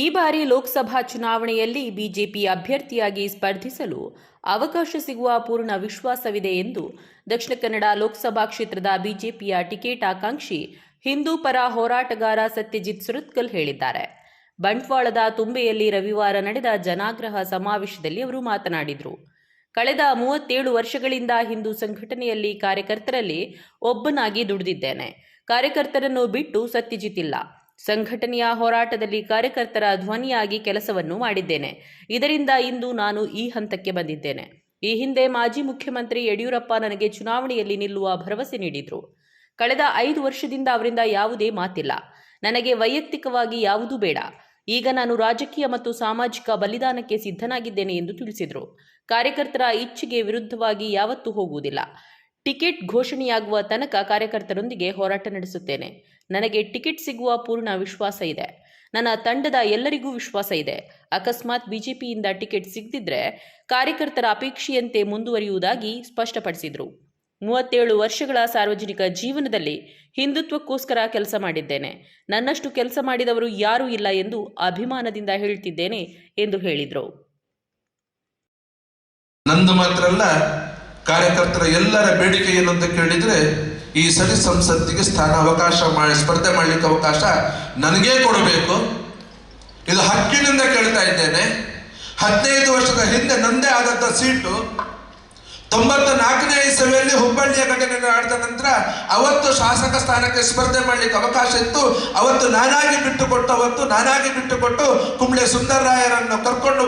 ಈ ಬಾರಿ ಲೋಕಸಭಾ ಚುನಾವಣೆಯಲ್ಲಿ ಬಿಜೆಪಿ ಅಭ್ಯರ್ಥಿಯಾಗಿ ಸ್ಪರ್ಧಿಸಲು ಅವಕಾಶ ಸಿಗುವ ಪೂರ್ಣ ವಿಶ್ವಾಸವಿದೆ ಎಂದು ದಕ್ಷಿಣ ಕನ್ನಡ ಲೋಕಸಭಾ ಕ್ಷೇತ್ರದ ಬಿಜೆಪಿಯ ಟಿಕೆಟ್ ಆಕಾಂಕ್ಷಿ ಹಿಂದೂ ಪರ ಹೋರಾಟಗಾರ ಸತ್ಯಜಿತ್ ಸುರತ್ಕಲ್ ಹೇಳಿದ್ದಾರೆ. ಬಂಟ್ವಾಳದ ತುಂಬೆಯಲ್ಲಿ ರವಿವಾರ ನಡೆದ ಜನಾಗ್ರಹ ಸಮಾವೇಶದಲ್ಲಿ ಅವರು ಮಾತನಾಡಿದರು. ಕಳೆದ ಮೂವತ್ತೇಳು ವರ್ಷಗಳಿಂದ ಹಿಂದೂ ಸಂಘಟನೆಯಲ್ಲಿ ಕಾರ್ಯಕರ್ತರಲ್ಲಿ ಒಬ್ಬನಾಗಿ ದುಡಿದಿದ್ದೇನೆ. ಕಾರ್ಯಕರ್ತರನ್ನು ಬಿಟ್ಟು ಸತ್ಯಜಿತ್ ಇಲ್ಲ. ಸಂಘಟನೆಯ ಹೋರಾಟದಲ್ಲಿ ಕಾರ್ಯಕರ್ತರ ಧ್ವನಿಯಾಗಿ ಕೆಲಸವನ್ನು ಮಾಡಿದ್ದೇನೆ. ಇದರಿಂದ ಇಂದು ನಾನು ಈ ಹಂತಕ್ಕೆ ಬಂದಿದ್ದೇನೆ. ಈ ಹಿಂದೆ ಮಾಜಿ ಮುಖ್ಯಮಂತ್ರಿ ಯಡಿಯೂರಪ್ಪ ನನಗೆ ಚುನಾವಣೆಯಲ್ಲಿ ನಿಲ್ಲುವ ಭರವಸೆ ನೀಡಿದ್ರು. ಕಳೆದ ಐದು ವರ್ಷದಿಂದ ಅವರಿಂದ ಯಾವುದೇ ಮಾತಿಲ್ಲ. ನನಗೆ ವೈಯಕ್ತಿಕವಾಗಿ ಯಾವುದೂ ಬೇಡ. ಈಗ ನಾನು ರಾಜಕೀಯ ಮತ್ತು ಸಾಮಾಜಿಕ ಬಲಿದಾನಕ್ಕೆ ಸಿದ್ಧನಾಗಿದ್ದೇನೆ ಎಂದು ತಿಳಿಸಿದರು. ಕಾರ್ಯಕರ್ತರ ಇಚ್ಛೆಗೆ ವಿರುದ್ಧವಾಗಿ ಯಾವತ್ತೂ ಹೋಗುವುದಿಲ್ಲ. ಟಿಕೆಟ್ ಘೋಷಣೆಯಾಗುವ ತನಕ ಕಾರ್ಯಕರ್ತರೊಂದಿಗೆ ಹೋರಾಟ ನಡೆಸುತ್ತೇನೆ. ನನಗೆ ಟಿಕೆಟ್ ಸಿಗುವ ಪೂರ್ಣ ವಿಶ್ವಾಸ ಇದೆ. ನನ್ನ ತಂಡದ ಎಲ್ಲರಿಗೂ ವಿಶ್ವಾಸ ಇದೆ. ಅಕಸ್ಮಾತ್ ಬಿಜೆಪಿಯಿಂದ ಟಿಕೆಟ್ ಸಿಗದಿದ್ರೆ ಕಾರ್ಯಕರ್ತರ ಅಪೇಕ್ಷೆಯಂತೆ ಮುಂದುವರಿಯುವುದಾಗಿ ಸ್ಪಷ್ಟಪಡಿಸಿದರು. ಮೂವತ್ತೇಳು ವರ್ಷಗಳ ಸಾರ್ವಜನಿಕ ಜೀವನದಲ್ಲಿ ಹಿಂದುತ್ವಕ್ಕೋಸ್ಕರ ಕೆಲಸ ಮಾಡಿದ್ದೇನೆ. ನನ್ನಷ್ಟು ಕೆಲಸ ಮಾಡಿದವರು ಯಾರೂ ಇಲ್ಲ ಎಂದು ಅಭಿಮಾನದಿಂದ ಹೇಳ್ತಿದ್ದೇನೆ ಎಂದು ಹೇಳಿದರು. ನಂದು ಮಾತ್ರ ಅಲ್ಲ ಕಾರ್ಯಕರ್ತರ ಎಲ್ಲರ ಬೇಡಿಕೆ ಏನು ಅಂತ ಕೇಳಿದ್ರೆ ಈ ಸರಿ ಸಂಸತ್ತಿಗೆ ಸ್ಥಾನ ಅವಕಾಶ ಮಾಡಿ, ಸ್ಪರ್ಧೆ ಮಾಡಲಿಕ್ಕೆ ಅವಕಾಶ ನನಗೇ ಕೊಡಬೇಕು. ಇದು ಹಕ್ಕಿನಿಂದ ಕೇಳ್ತಾ ಇದ್ದೇನೆ. ಹದಿನೈದು ವರ್ಷದ ಹಿಂದೆ ನಂದೇ ಆದಂಥ ಸೀಟು ತೊಂಬತ್ತ ನಾಲ್ಕನೇ ಇಸವಿಯಲ್ಲಿ ಹುಬ್ಬಳ್ಳಿಯ ಘಟನೆ ಆಡಿದ ನಂತರ ಅವತ್ತು ಶಾಸಕ ಸ್ಥಾನಕ್ಕೆ ಸ್ಪರ್ಧೆ ಮಾಡಲಿಕ್ಕೆ ಅವಕಾಶ ಇತ್ತು. ಅವತ್ತು ನಾನಾಗಿ ಬಿಟ್ಟುಕೊಟ್ಟು, ಅವತ್ತು ನಾನಾಗಿ ಬಿಟ್ಟುಕೊಟ್ಟು ಕುಂಬಳೆ ಸುಂದರರಾಯರನ್ನು ಕರ್ಕೊಂಡು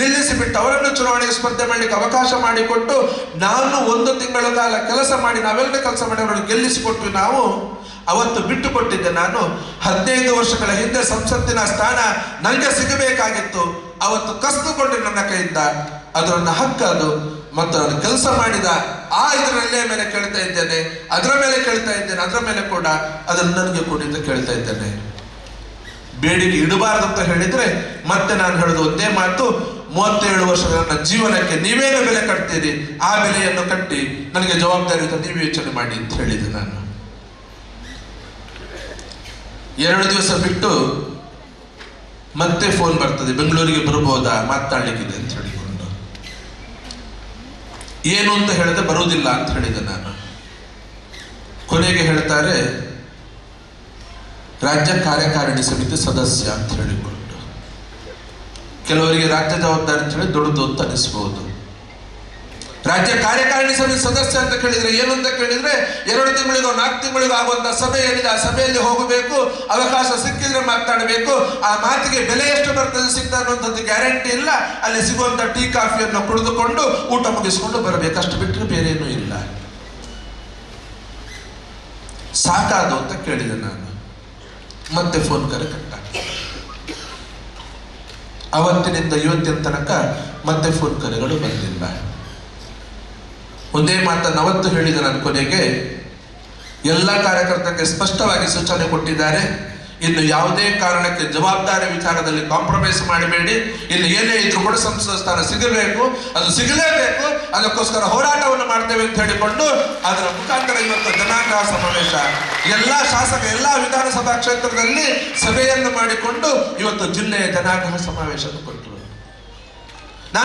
ನಿಲ್ಲಿಸಿ ಬಿಟ್ಟು ಅವರನ್ನು ಚುನಾವಣೆಗೆ ಸ್ಪರ್ಧೆ ಮಾಡಲಿಕ್ಕೆ ಅವಕಾಶ ಮಾಡಿಕೊಟ್ಟು ನಾನು ಒಂದು ತಿಂಗಳ ಕಾಲ ಕೆಲಸ ಮಾಡಿ ನಾವೆಲ್ಲ ಕೆಲಸ ಮಾಡಿ ಅವರನ್ನು ಗೆಲ್ಲಿಸಿಕೊಟ್ಟು ನಾವು ಅವತ್ತು ಬಿಟ್ಟು ಕೊಟ್ಟಿದ್ದೆ ನಾನು. ಹದಿನೈದು ವರ್ಷಗಳ ಹಿಂದೆ ಸಂಸತ್ತಿನ ಸ್ಥಾನ ನನಗೆ ಸಿಗಬೇಕಾಗಿತ್ತು. ಅವತ್ತು ಕಸ್ತುಕೊಂಡು ನನ್ನ ಕೈಯಿಂದ ಅದು ನನ್ನ ಹಕ್ಕು ಅದು ಮತ್ತು ನಾನು ಕೆಲಸ ಮಾಡಿದ, ಆ ಇದರಲ್ಲೇ ಮೇಲೆ ಕೇಳ್ತಾ ಇದ್ದೇನೆ, ಅದರ ಮೇಲೆ ಕೇಳ್ತಾ ಇದ್ದೇನೆ, ಅದರ ಮೇಲೆ ಕೂಡ ಅದನ್ನು ನನಗೆ ಕೂಡಿದ್ದು ಕೇಳ್ತಾ ಇದ್ದೇನೆ. ಬೇಡಿಕೆ ಇಡಬಾರ್ದು ಅಂತ ಹೇಳಿದ್ರೆ ಮತ್ತೆ ನಾನು ಹೇಳೋದು ಒಂದೇ ಮಾತು, ಮೂವತ್ತೇಳು ವರ್ಷದ ನನ್ನ ಜೀವನಕ್ಕೆ ನೀವೇನು ಬೆಲೆ ಕಟ್ತೀರಿ? ಆ ಬೆಲೆಯನ್ನು ಕಟ್ಟಿ ನನಗೆ ಜವಾಬ್ದಾರಿ ಅಂತ ನೀವು ಯೋಚನೆ ಮಾಡಿ ಅಂತ ಹೇಳಿದೆ ನಾನು. ಎರಡು ದಿವಸ ಬಿಟ್ಟು ಮತ್ತೆ ಫೋನ್ ಬರ್ತದೆ. ಬೆಂಗಳೂರಿಗೆ ಬರಬಹುದಾ ಮಾತಾಡ್ಲಿಕ್ಕಿದೆ ಅಂತ ಹೇಳಿಕೊಂಡು. ಏನು ಅಂತ ಹೇಳಿದ್ರೆ ಬರುವುದಿಲ್ಲ ಅಂತ ಹೇಳಿದೆ ನಾನು. ಕೊನೆಗೆ ಹೇಳ್ತಾರೆ ರಾಜ್ಯ ಕಾರ್ಯಕಾರಿಣಿ ಸಮಿತಿ ಸದಸ್ಯ ಅಂತ ಹೇಳಿಕೊಂಡು. ಕೆಲವರಿಗೆ ರಾಜ್ಯ ಜವಾಬ್ದಾರಿ ಅಂತ ಹೇಳಿ ದೊಡ್ಡದು ಅಂತ ಅನಿಸ್ಬಹುದು ರಾಜ್ಯ ಕಾರ್ಯಕಾರಿಣಿ ಸಮಿತಿ ಸದಸ್ಯ ಅಂತ ಕೇಳಿದ್ರೆ ಏನು ಅಂತ ಕೇಳಿದ್ರೆ ಎರಡು ತಿಂಗಳಿಗೋ ನಾಲ್ಕು ತಿಂಗಳಿಗೋ ಆಗುವಂತ ಸಭೆ ಏನಿದೆ ಆ ಸಭೆಯಲ್ಲಿ ಹೋಗಬೇಕು, ಅವಕಾಶ ಸಿಕ್ಕಿದ್ರೆ ಮಾತಾಡಬೇಕು ಆ ಮಾತಿಗೆ ಬೆಲೆ ಎಷ್ಟು ಬರ್ತದೆ ಸಿಗ್ತಾ ಅನ್ನುವಂಥದ್ದು ಗ್ಯಾರಂಟಿ ಇಲ್ಲ. ಅಲ್ಲಿ ಸಿಗುವಂತ ಟೀ ಕಾಫಿಯನ್ನು ಕುಡಿದುಕೊಂಡು ಊಟ ಮುಗಿಸಿಕೊಂಡು ಬರಬೇಕು. ಅಷ್ಟು ಬಿಟ್ಟರೆ ಬೇರೇನೂ ಇಲ್ಲ. ಸಾಕಾದು ಅಂತ ಕೇಳಿದೆ ನಾನು. ಮತ್ತೆ ಫೋನ್ ಕರೆ ಕಟ್ಟ ಅವತ್ತಿನಿಂದ ಇವತ್ತಿನ ತನಕ ಮತ್ತೆ ಫೋನ್ ಕರೆಗಳು ಬಂದಿಲ್ಲ. ಒಂದೇ ಮಾತನ್ನು ಅವತ್ತು ಹೇಳಿದ ನನ್ನ ಕೊನೆಗೆ, ಎಲ್ಲ ಕಾರ್ಯಕರ್ತರಿಗೆ ಸ್ಪಷ್ಟವಾಗಿ ಸೂಚನೆ ಕೊಟ್ಟಿದ್ದಾರೆ. ಇನ್ನು ಯಾವುದೇ ಕಾರಣಕ್ಕೆ ಜವಾಬ್ದಾರಿ ವಿಚಾರದಲ್ಲಿ ಕಾಂಪ್ರಮೈಸ್ ಮಾಡಬೇಡಿ. ಇನ್ನು ಏನೇ ಇದ್ರು ಕೂಡ ಸಂಸದ ಸ್ಥಾನ ಸಿಗಬೇಕು. ಅದು ಸಿಗಲೇಬೇಕು. ಅದಕ್ಕೋಸ್ಕರ ಹೋರಾಟವನ್ನು ಮಾಡ್ತೇವೆ ಅಂತ ಹೇಳಿಕೊಂಡು ಅದರ ಮುಖಾಂತರ ಇವತ್ತು ಜನಾಂಗ ಸಮಾವೇಶ. ಎಲ್ಲ ಶಾಸಕ, ಎಲ್ಲ ವಿಧಾನಸಭಾ ಕ್ಷೇತ್ರದಲ್ಲಿ ಸಭೆಯನ್ನು ಮಾಡಿಕೊಂಡು ಇವತ್ತು ಜಿಲ್ಲೆಯ ಜನಾಂಗ ಸಮಾವೇಶ ಕೊಟ್ಟರು.